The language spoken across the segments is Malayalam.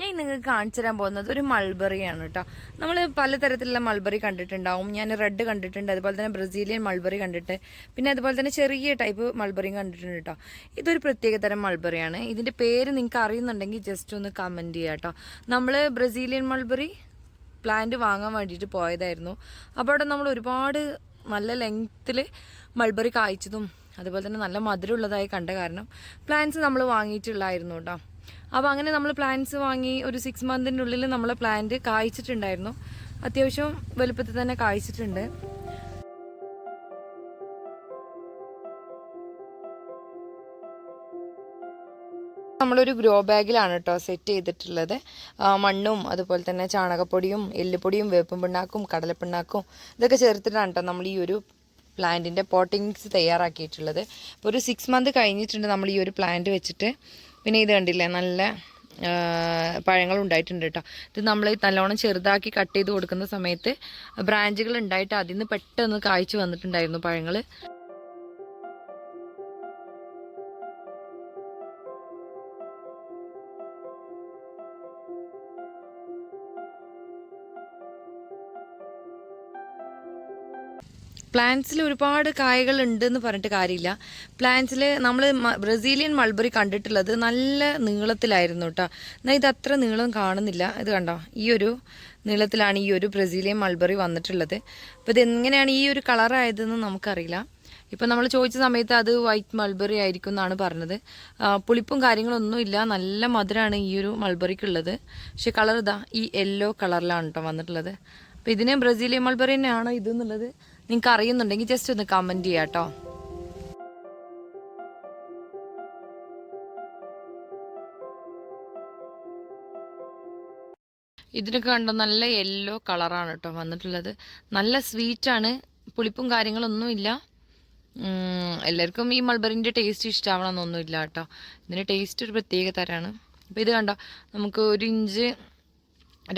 ഞാൻ നിങ്ങൾക്ക് കാണിച്ചു തരാൻ പോകുന്നത് ഒരു മൾബറിയാണ് കേട്ടോ നമ്മൾ പലതരത്തിലുള്ള മൾബറി കണ്ടിട്ടുണ്ടാവും. ഞാൻ റെഡ് കണ്ടിട്ടുണ്ട് അതുപോലെ തന്നെ ബ്രസീലിയൻ മൾബറി കണ്ടിട്ട് പിന്നെ അതുപോലെ തന്നെ ചെറിയ ടൈപ്പ് മൾബറിയും കണ്ടിട്ടുണ്ട് കേട്ടോ ഇതൊരു പ്രത്യേക തരം മൾബറിയാണ് ഇതിന്റെ പേര് നിങ്ങൾക്ക് അറിയുന്നുണ്ടെങ്കിൽ ജസ്റ്റ് ഒന്ന് കമന്റ് ചെയ്യാം കേട്ടോ നമ്മൾ ബ്രസീലിയൻ മൾബറി പ്ലാന്റ് വാങ്ങാൻ വേണ്ടിയിട്ട് പോയതായിരുന്നു. അപ്പോൾ അവിടെ നമ്മൾ ഒരുപാട് നല്ല ലെങ്ത്തിൽ മൾബറി കായ്ച്ചതും അതുപോലെ തന്നെ നല്ല മധുരമുള്ളതായി കണ്ട കാരണം പ്ലാന്റ്സ് നമ്മൾ വാങ്ങിയിട്ടുള്ളായിരുന്നു കേട്ടോ അപ്പോൾ അങ്ങനെ നമ്മൾ പ്ലാന്റ്സ് വാങ്ങി ഒരു സിക്സ് മന്തിന്റെ ഉള്ളിൽ നമ്മളെ പ്ലാന്റ് കായ്ച്ചിട്ടുണ്ടായിരുന്നു. അത്യാവശ്യം വലുപ്പത്തിൽ തന്നെ കായ്ച്ചിട്ടുണ്ട്. നമ്മളൊരു ഗ്രോ ബാഗിലാണ് കേട്ടോ സെറ്റ് ചെയ്തിട്ടുള്ളത്. മണ്ണും അതുപോലെ തന്നെ ചാണകപ്പൊടിയും എല്ലുപൊടിയും വേപ്പും പിണ്ണാക്കും കടലപ്പിണ്ണാക്കും ഇതൊക്കെ ചേർത്തിട്ടാണ് കേട്ടോ നമ്മൾ ഈ ഒരു പ്ലാന്റിന്റെ പോട്ടിങ്സ് തയ്യാറാക്കിയിട്ടുള്ളത്. അപ്പോൾ ഒരു സിക്സ് മന്ത് കഴിഞ്ഞിട്ടുണ്ട് നമ്മൾ ഈ ഒരു പ്ലാന്റ് വെച്ചിട്ട്. പിന്നെ ഇത് കണ്ടില്ലേ? നല്ല പഴങ്ങൾ ഉണ്ടായിട്ടുണ്ട് കേട്ടോ ഇത് നമ്മൾ നല്ലോണം ചെറുതാക്കി കട്ട് ചെയ്ത് കൊടുക്കുന്ന സമയത്ത് ബ്രാഞ്ചുകൾ ഉണ്ടായിട്ട് അതിൽ നിന്ന് പെട്ടെന്ന് കായ്ച്ചു വന്നിട്ടുണ്ടായിരുന്നു പഴങ്ങൾ പ്ലാന്റ്സിൽ ഒരുപാട് കായകൾ ഉണ്ട് എന്ന് പറഞ്ഞിട്ട് കാര്യമില്ല. പ്ലാന്റ്സിൽ നമ്മൾ ബ്രസീലിയൻ മൾബറി കണ്ടിട്ടുള്ളത് നല്ല നീളത്തിലായിരുന്നു കേട്ടോ എന്നാൽ ഇത് അത്ര നീളം കാണുന്നില്ല. ഇത് കണ്ടോ? ഈ ഒരു നീളത്തിലാണ് ഈ ഒരു ബ്രസീലിയൻ മൾബറി വന്നിട്ടുള്ളത്. അപ്പോൾ ഇതെങ്ങനെയാണ് ഈ ഒരു കളറായതെന്ന് നമുക്കറിയില്ല. ഇപ്പം നമ്മൾ ചോദിച്ച സമയത്ത് അത് വൈറ്റ് മൾബറി ആയിരിക്കും എന്നാണ് പറഞ്ഞത്. പുളിപ്പും കാര്യങ്ങളൊന്നും ഇല്ല. നല്ല മധുരമാണ് ഈ ഒരു മൾബറിക്കുള്ളത് പക്ഷെ കളർ ഇതാ ഈ യെല്ലോ കളറിലാണ് കേട്ടോ വന്നിട്ടുള്ളത്. അപ്പോൾ ഇതിന് ബ്രസീലിയൻ മൾബറി തന്നെയാണോ ഇതെന്നുള്ളത് നിങ്ങൾക്ക് അറിയുന്നുണ്ടെങ്കിൽ ജസ്റ്റ് ഒന്ന് കമന്റ് ചെയ്യാട്ടോ ഇതിനൊക്കെ കണ്ടോ നല്ല യെല്ലോ കളറാണ് കേട്ടോ വന്നിട്ടുള്ളത്. നല്ല സ്വീറ്റാണ് പുളിപ്പും കാര്യങ്ങളൊന്നുമില്ല എല്ലാവർക്കും ഈ മൾബറിന്റെ ടേസ്റ്റ് ഇഷ്ടമാവണമെന്നൊന്നുമില്ല കേട്ടോ ഇതിന്റെ ടേസ്റ്റ് ഒരു പ്രത്യേക തരമാണ് അപ്പോൾ ഇത് കണ്ടോ നമുക്ക് ഒരു ഇഞ്ച്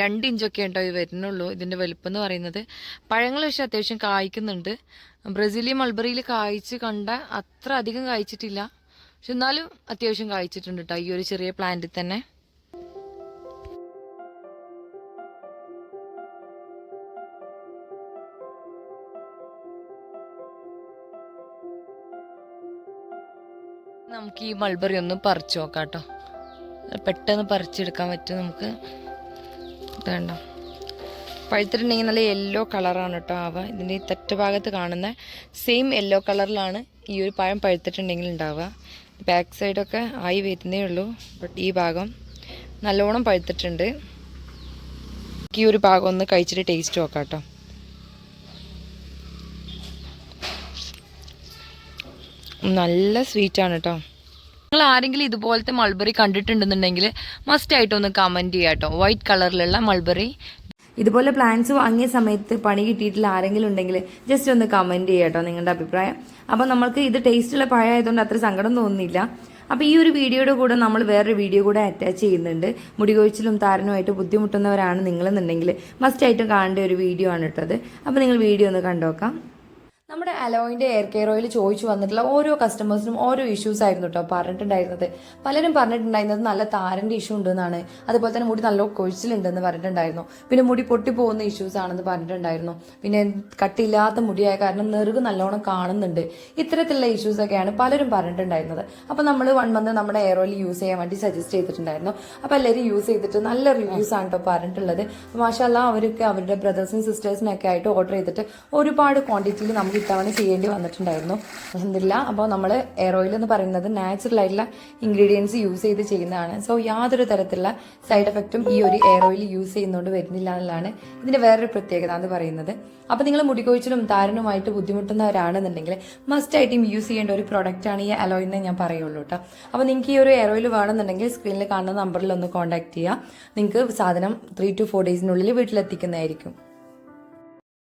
രണ്ട് ഇഞ്ചൊക്കെ ഉണ്ടോ ഇത് വരുന്നുള്ളൂ ഇതിന്റെ വലുപ്പം എന്ന് പറയുന്നത്. പഴങ്ങൾ പക്ഷെ അത്യാവശ്യം കായ്ക്കുന്നുണ്ട്. ബ്രസീലിയൻ മൾബറിയിൽ കായ്ച്ച് കണ്ട അത്ര അധികം കായ്ച്ചിട്ടില്ല. പക്ഷെ എന്നാലും അത്യാവശ്യം കായ്ച്ചിട്ടുണ്ട് കേട്ടോ ഈ ഒരു ചെറിയ പ്ലാന്റിൽ തന്നെ. നമുക്ക് ഈ മൾബറി ഒന്ന് പറിച്ചു നോക്കാം കേട്ടോ പെട്ടെന്ന് പറിച്ചെടുക്കാൻ പറ്റും നമുക്ക്. ഇതുണ്ട പഴുത്തിട്ടുണ്ടെങ്കിൽ നല്ല യെല്ലോ കളറാണ് കേട്ടോ ആവുക ഇതിന്റെ ഈ തെറ്റ ഭാഗത്ത് കാണുന്ന സെയിം യെല്ലോ കളറിലാണ് ഈ ഒരു പഴം പഴുത്തിട്ടുണ്ടെങ്കിൽ ഉണ്ടാവുക. ബാക്ക് സൈഡൊക്കെ ആയി വരുന്നേ ഉള്ളൂ. ബട്ട് ഈ ഭാഗം നല്ലോണം പഴുത്തിട്ടുണ്ട്. ഈ ഒരു ഭാഗം ഒന്ന് കഴിച്ചിട്ട് ടേസ്റ്റ് നോക്കാം കേട്ടോ നല്ല സ്വീറ്റാണ് കേട്ടോ നിങ്ങൾ ആരെങ്കിലും ഇതുപോലത്തെ മൾബറി കണ്ടിട്ടുണ്ടെന്നുണ്ടെങ്കിൽ മസ്റ്റ് ആയിട്ട് ഒന്ന് കമന്റ് ചെയ്യാം കേട്ടോ. വൈറ്റ് കളറിലുള്ള മൾബറി ഇതുപോലെ പ്ലാന്റ്സ് വാങ്ങിയ സമയത്ത് പണി കിട്ടിയിട്ടുള്ള ആരെങ്കിലും ഉണ്ടെങ്കിൽ ജസ്റ്റ് ഒന്ന് കമന്റ് ചെയ്യാം നിങ്ങളുടെ അഭിപ്രായം. അപ്പോൾ നമ്മൾക്ക് ഇത് ടേസ്റ്റുള്ള പഴമായതുകൊണ്ട് അത്ര സങ്കടം തോന്നുന്നില്ല. അപ്പോൾ ഈ ഒരു വീഡിയോയുടെ കൂടെ നമ്മൾ വേറൊരു വീഡിയോ കൂടെ അറ്റാച്ച് ചെയ്യുന്നുണ്ട്. മുടികൊഴിച്ചിലും താരനുമായിട്ട് ബുദ്ധിമുട്ടുന്നവരാണ് നിങ്ങളെന്നുണ്ടെങ്കിൽ മസ്റ്റ് ആയിട്ടും കാണേണ്ട ഒരു വീഡിയോ ആണ് ഇട്ടത് അപ്പോൾ നിങ്ങൾ വീഡിയോ ഒന്ന് കണ്ടോക്കാം. നമ്മുടെ അലോയിന്റെ എയർ കെയർ ഓയിൽ ചോദിച്ചു വന്നിട്ടുള്ള ഓരോ കസ്റ്റമേഴ്സിനും ഓരോ ഇഷ്യൂസ് ആയിരുന്നു കേട്ടോ പറഞ്ഞിട്ടുണ്ടായിരുന്നത്. പലരും പറഞ്ഞിട്ടുണ്ടായിരുന്നത് നല്ല താരന്റെ ഇഷ്യൂ ഉണ്ടെന്നാണ്. അതുപോലെ തന്നെ മുടി നല്ല കൊഴിച്ചിലുണ്ടെന്ന് പറഞ്ഞിട്ടുണ്ടായിരുന്നു. പിന്നെ മുടി പൊട്ടി പൊട്ടിപ്പോകുന്ന ഇഷ്യൂസ് ആണെന്ന് പറഞ്ഞിട്ടുണ്ടായിരുന്നു. പിന്നെ കട്ടിയില്ലാത്ത മുടിയായ കാരണം നെറുക് നല്ലോണം കാണുന്നുണ്ട്. ഇത്തരത്തിലുള്ള ഇഷ്യൂസ് ഒക്കെയാണ് പലരും പറഞ്ഞിട്ടുണ്ടായിരുന്നത്. അപ്പോൾ നമ്മൾ വൺ മന്ത് നമ്മുടെ എയർ ഓയിൽ യൂസ് ചെയ്യാൻ വേണ്ടി സജസ്റ്റ് ചെയ്തിട്ടുണ്ടായിരുന്നു. അപ്പോൾ എല്ലാവരും യൂസ് ചെയ്തിട്ട് നല്ല റിവ്യൂസ് ആണ് കേട്ടോ പറഞ്ഞിട്ടുള്ളത്. മാഷല്ല അവരൊക്കെ അവരുടെ ബ്രദേഴ്സിനും സിസ്റ്റേഴ്സിനൊക്കെ ആയിട്ട് ഓർഡർ ചെയ്തിട്ട് ഒരുപാട് ക്വാണ്ടിറ്റിയിൽ നമുക്ക് ഇത്തവണ ചെയ്യേണ്ടി വന്നിട്ടുണ്ടായിരുന്നു. അലഹമില്ല അപ്പോൾ നമ്മൾ എയർ ഓയിൽ എന്ന് പറയുന്നത് നാച്ചുറൽ ആയിട്ടുള്ള ഇൻഗ്രീഡിയൻസ് യൂസ് ചെയ്ത് ചെയ്യുന്നതാണ്. സോ യാതൊരു തരത്തിലുള്ള സൈഡ് എഫക്റ്റും ഈ ഒരു എയർ ഓയിൽ യൂസ് ചെയ്യുന്നതുകൊണ്ട് വരുന്നില്ല എന്നുള്ളതാണ് ഇതിന്റെ വേറൊരു പ്രത്യേകത എന്ന് പറയുന്നത്. അപ്പോൾ നിങ്ങൾ മുടികൊഴിച്ചിലും താരനുമായിട്ട് ബുദ്ധിമുട്ടുന്നവരാണെന്നുണ്ടെങ്കിൽ മസ്റ്റ് ആയിട്ടും യൂസ് ചെയ്യേണ്ട ഒരു പ്രോഡക്റ്റ് ആണ് ഈ അലോയിൽ എന്ന് ഞാൻ പറയുള്ളൂ കേട്ടോ. അപ്പോൾ നിങ്ങൾക്ക് ഈ ഒരു എയർ ഓയിൽ വേണമെന്നുണ്ടെങ്കിൽ സ്ക്രീനിൽ കാണുന്ന നമ്പറിൽ ഒന്ന് കോൺടാക്ട് ചെയ്യുക നിങ്ങൾക്ക് സാധനം ത്രീ ടു ഫോർ ഡേയ്സിനുള്ളിൽ വീട്ടിലെത്തിക്കുന്നതായിരിക്കും.